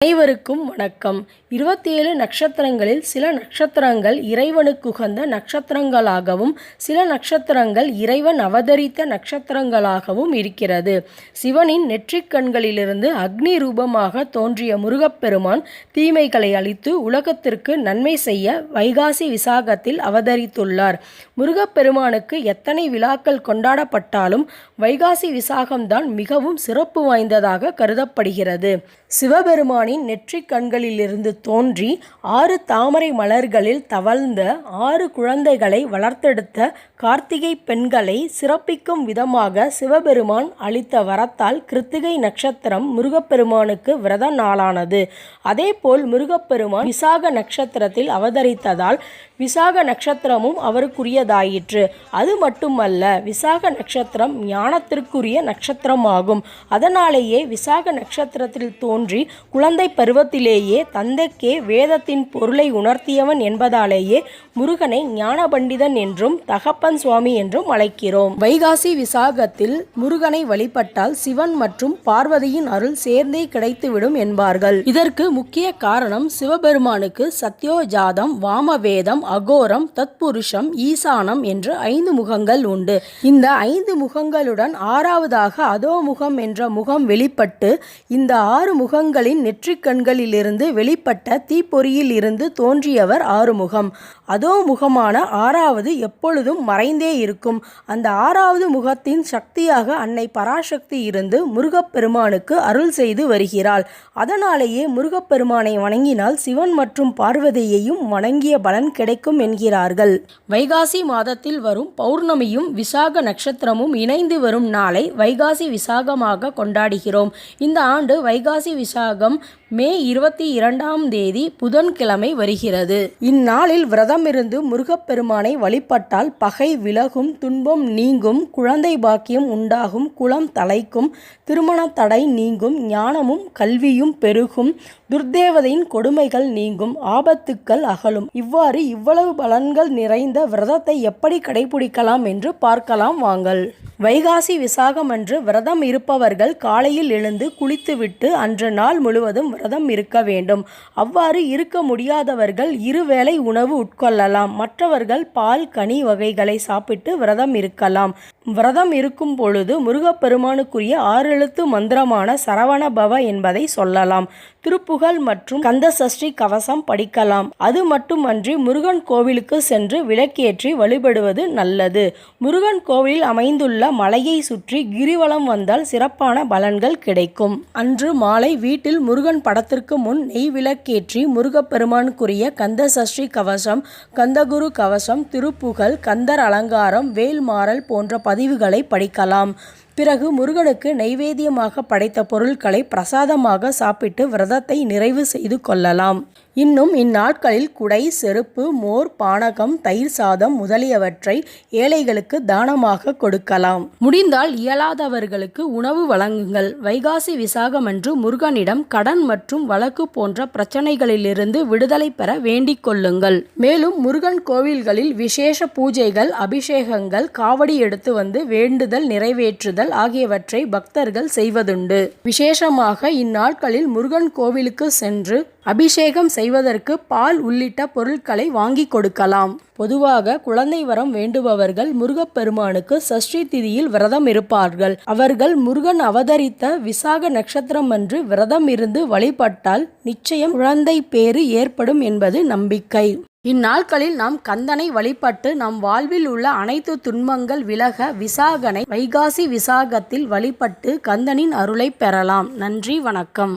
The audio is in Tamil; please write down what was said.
அனைவருக்கும் வணக்கம். இருபத்தி ஏழு நட்சத்திரங்களில் சில நட்சத்திரங்கள் இறைவனுக்குகந்த நட்சத்திரங்களாகவும் சில நட்சத்திரங்கள் இறைவன் அவதரித்த நட்சத்திரங்களாகவும் இருக்கிறது. சிவனின் நெற்றிக் கண்களிலிருந்து அக்னி ரூபமாக தோன்றிய முருகப்பெருமான் தீமைகளை அழித்து உலகத்திற்கு நன்மை செய்ய வைகாசி விசாகத்தில் அவதரித்துள்ளார். முருகப்பெருமானுக்கு எத்தனை விழாக்கள் கொண்டாடப்பட்டாலும் வைகாசி விசாகம்தான் மிகவும் சிறப்பு வாய்ந்ததாக கருதப்படுகிறது. சிவபெருமானின் நெற்றிக் கண்களிலிருந்து தோன்றி ஆறு தாமரை மலர்களில் தவழ்ந்த ஆறு குழந்தைகளை வளர்த்தெடுத்த கார்த்திகை பெண்களை சிறப்பிக்கும் விதமாக சிவபெருமான் அளித்த வரத்தால் கிருத்திகை நட்சத்திரம் முருகப்பெருமானுக்கு விரத நாளானது. அதேபோல் முருகப்பெருமான் விசாக நட்சத்திரத்தில் அவதரித்ததால் விசாக நட்சத்திரமும் அவருக்குரியதாயிற்று. அது மட்டுமல்ல விசாக நட்சத்திரம் ஞானத்திற்குரிய நட்சத்திரமாகும். அதனாலேயே விசாக நட்சத்திரத்தில் தோன்றி குழந்தை பருவத்திலேயே தந்தைக்கே வேதத்தின் பொருளை உணர்த்தியவன் என்பதாலேயே முருகனை ஞான பண்டிதன் என்றும் தகப்பன் சுவாமி என்றும் அழைக்கிறோம். வைகாசி விசாகத்தில் முருகனை வழிபட்டால் சிவன் மற்றும் பார்வதியின் அருள் சேர்ந்தே கிடைத்துவிடும் என்பார்கள். இதற்கு முக்கிய காரணம் சிவபெருமானுக்கு சத்யோஜாதம் வாமவேதம் அகோரம் தத்புருஷம் ஈசானம் என்று ஐந்து முகங்கள் உண்டு. இந்த ஐந்து முகங்களுடன் ஆறாவதாக அதோமுகம் என்ற முகம் வெளிப்பட்டு இந்த ஆறு முக முகங்களின் நெற்றிக் கண்களிலிருந்து வெளிப்பட்ட தீப்பொறியில் இருந்து தோன்றியவர் ஆறுமுகம். அதோ முகமான ஆறாவது எப்பொழுதும் மறைந்தே இருக்கும். அந்த ஆறாவது முகத்தின் சக்தியாக அன்னை பராசக்தி இருந்து முருகப்பெருமானுக்கு அருள் செய்து வருகிறாள். அதனாலேயே முருகப்பெருமானை வணங்கினால் சிவன் மற்றும் பார்வதியையும் வணங்கிய பலன் கிடைக்கும் என்கிறார்கள். வைகாசி மாதத்தில் வரும் பௌர்ணமியும் விசாக நட்சத்திரமும் இணைந்து வரும் நாளை வைகாசி விசாகமாக கொண்டாடுகிறோம். இந்த ஆண்டு வைகாசி விசாகம் மே இருபத்தி இரண்டாம் தேதி புதன்கிழமை வருகிறது. இந்நாளில் விரதமிருந்து முருகப்பெருமானை வழிபட்டால் பகை விலகும் துன்பம் நீங்கும் குழந்தை பாக்கியம் உண்டாகும் குளம் தலைக்கும் திருமண தடை நீங்கும் ஞானமும் கல்வியும் பெருகும் துர்தேவதையின் கொடுமைகள் நீங்கும் ஆபத்துக்கள் அகலும். இவ்வாறு இவ்வளவு பலன்கள் நிறைந்த விரதத்தை எப்படி கடைபிடிக்கலாம் என்று பார்க்கலாம் வாங்கள். வைகாசி விசாகம் அன்று விரதம் இருப்பவர்கள் காலையில் எழுந்து குளித்துவிட்டு அன்று நாள் முழுவதும் விரதம் இருக்க வேண்டும். அவ்வாறு இருக்க முடியாதவர்கள் இருவேளை உணவு உட்கொள்ளலாம். மற்றவர்கள் பால் கனி வகைகளை சாப்பிட்டு விரதம் இருக்கலாம். விரதம் இருக்கும் பொழுது முருகப்பெருமானுக்குரிய ஆறெழுத்து மந்திரமான சரவண பவ என்பதை சொல்லலாம். திருப்புகழ் மற்றும் கந்த சஷ்டி கவசம் படிக்கலாம். அது மட்டுமன்றி முருகன் கோவிலுக்கு சென்று விளக்கேற்றி வழிபடுவது நல்லது. முருகன் கோவிலில் அமைந்துள்ள மலையை சுற்றி கிரிவலம் வந்தால் சிறப்பான பலன்கள் கிடைக்கும். அன்று மாலை வீட்டில் முருகன் படத்திற்கு முன் நெய் விளக்கேற்றி முருகப்பெருமானுக்குரிய கந்த சஷ்டி கவசம் கந்தகுரு கவசம் திருப்புகழ் கந்தர் அலங்காரம் வேல்மாறல் போன்ற பதிவுகளை படிக்கலாம். பிறகு முருகனுக்கு நைவேத்தியமாக படைத்த பொருட்களை பிரசாதமாக சாப்பிட்டு விரதத்தை நிறைவு செய்து கொள்ளலாம். இன்னும் இந்நாட்களில் குடை செருப்பு மோர் பானகம் தயிர் சாதம் முதலியவற்றை ஏழைகளுக்கு தானமாக கொடுக்கலாம். முடிந்தால் இயலாதவர்களுக்கு உணவு வழங்குங்கள். வைகாசி விசாகமன்று முருகனிடம் கடன் மற்றும் வழக்கு போன்ற பிரச்சனைகளிலிருந்து விடுதலை பெற வேண்டிக் கொள்ளுங்கள். மேலும் முருகன் கோவில்களில் விசேஷ பூஜைகள் அபிஷேகங்கள் காவடி எடுத்து வந்து வேண்டுதல் நிறைவேற்றுதல் ஆகியவற்றை பக்தர்கள் செய்வதுண்டு. விசேஷமாக இந்நாட்களில் முருகன் கோவிலுக்கு சென்று அபிஷேகம் செய்வதற்கு பால் உள்ளிட்ட பொருட்களை வாங்கி கொடுக்கலாம். பொதுவாக குழந்தை வரம் வேண்டுபவர்கள் முருகப்பெருமானுக்கு சஷ்டி திதியில் விரதம் இருப்பார்கள். அவர்கள் முருகன் அவதரித்த விசாக நட்சத்திரம் அன்று விரதம் இருந்து வழிபட்டால் நிச்சயம் குழந்தை பேறு ஏற்படும் என்பது நம்பிக்கை. இந்நாட்களில் நாம் கந்தனை வழிபட்டு நம் வாழ்வில் உள்ள அனைத்து துன்பங்கள் விலக விசாகனை வைகாசி விசாகத்தில் வழிபட்டு கந்தனின் அருளை பெறலாம். நன்றி வணக்கம்.